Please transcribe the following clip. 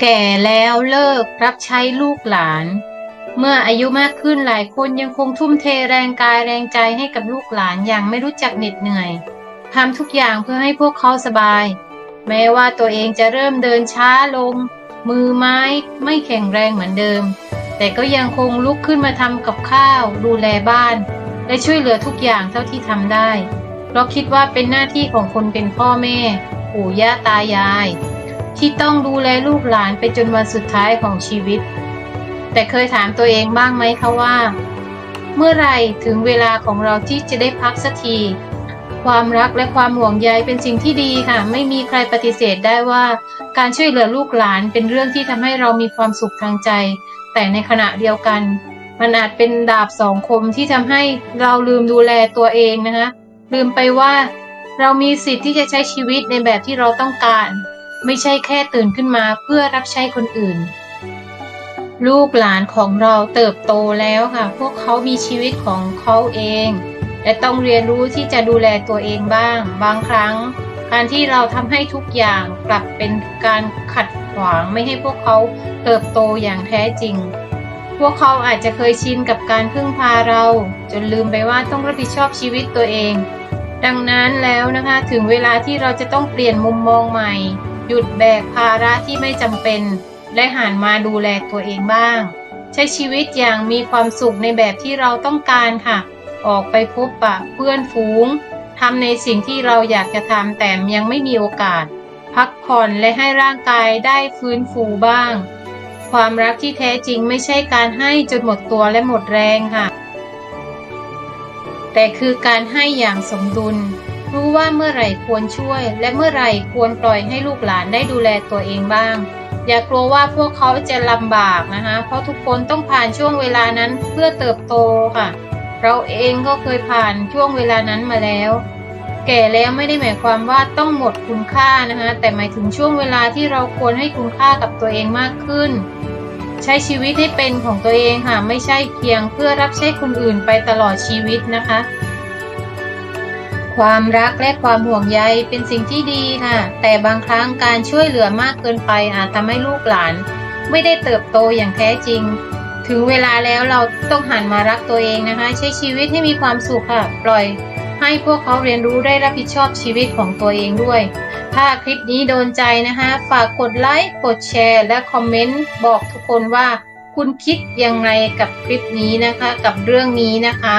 แก่แล้วเลิกรับใช้ลูกหลาน เมื่ออายุมากขึ้นหลายคนยังคงทุ่มเทแรงกายแรงใจให้กับลูกหลานอย่างไม่รู้จักเหน็ดเหนื่อยทำทุกอย่างเพื่อให้พวกเขาสบาย แม้ว่าตัวเองจะเริ่มเดินช้าลง มือไม้ไม่แข็งแรงเหมือนเดิม แต่ก็ยังคงลุกขึ้นมาทำกับข้าว ดูแลบ้าน และช่วยเหลือทุกอย่างเท่าที่ทำได้ เพราะคิดว่าเป็นหน้าที่ของคนเป็นพ่อแม่ ปู่ย่าตายาย ที่ต้องดูแลลูกหลานไปจนวันสุดท้ายของชีวิต แต่เคยถามตัวเองบ้างไหมคะว่า เมื่อไรถึงเวลาของเราที่จะได้พักสักที ความรักและความห่วงใยเป็นสิ่งที่ดีค่ะ ไม่มีใครปฏิเสธได้ว่า การช่วยเหลือลูกหลานเป็นเรื่องที่ทำให้เรามีความสุขทางใจ แต่ในขณะเดียวกัน มันอาจเป็นดาบสองคมที่ทำให้เราลืมดูแลตัวเองนะคะลืมไปว่า เรามีสิทธิ์ที่จะใช้ชีวิตในแบบที่เราต้องการ ไม่ใช่แค่ตื่นขึ้นมาเพื่อรับใช้คนอื่น ลูกหลานของเราเติบโตแล้วค่ะ พวกเขามีชีวิตของเขาเอง และต้องเรียนรู้ที่จะดูแลตัวเองบ้าง บางครั้ง การที่เราทำให้ทุกอย่างกลับเป็นการขัดขวางไม่ให้พวกเขาเติบโตอย่างแท้จริง พวกเขาอาจจะเคยชินกับการพึ่งพาเรา จนลืมไปว่าต้องรับผิดชอบชีวิตตัวเองดังนั้นแล้วนะคะถึงเวลาที่เราจะต้องเปลี่ยนมุมมองใหม่ หยุดแบกภาระที่ไม่จำเป็น และหันมาดูแลตัวเองบ้าง ใช้ชีวิตอย่างมีความสุขในแบบที่เราต้องการค่ะ ออกไปพบปะเพื่อนฝูงทำในสิ่งที่เราอยากจะทำแต่ยังไม่มีโอกาส พักผ่อนและให้ร่างกายได้ฟื้นฟูบ้าง ความรักที่แท้จริงไม่ใช่การให้จนหมดตัวและหมดแรงค่ะ แต่คือการให้อย่างสมดุล รู้ว่าเมื่อไหร่ควรช่วย และเมื่อไหร่ควรปล่อยให้ลูกหลานได้ดูแลตัวเองบ้าง อย่ากลัวว่าพวกเขาจะลำบากนะคะ เพราะทุกคนต้องผ่านช่วงเวลานั้นเพื่อเติบโตค่ะ เราเองก็เคยผ่านช่วงเวลานั้นมาแล้ว แก่แล้วไม่ได้หมายความว่าต้องหมดคุณค่านะคะแต่หมายถึงช่วงเวลาที่เราควรให้คุณค่ากับตัวเองมากขึ้น ใช้ชีวิตให้เป็นของตัวเองค่ะ ไม่ใช่เพียงเพื่อรับใช้คนอื่นไปตลอดชีวิตนะคะ ความรักและความห่วงใยเป็นสิ่งที่ดีค่ะ แต่บางครั้งการช่วยเหลือมากเกินไปอาจทำให้ลูกหลาน ไม่ได้เติบโตอย่างแท้จริง ถึงเวลาแล้วเราต้องหันมารักตัวเองนะคะ ใช้ชีวิตให้มีความสุขค่ะ ปล่อยให้พวกเขาเรียนรู้ได้รับผิดชอบชีวิตของตัวเองด้วย ถ้าคลิปนี้โดนใจนะคะ ฝากกดไลค์ กดแชร์ และคอมเมนต์บอกทุกคนว่า คุณคิดยังไงกับคลิปนี้นะคะ กับเรื่องนี้นะคะ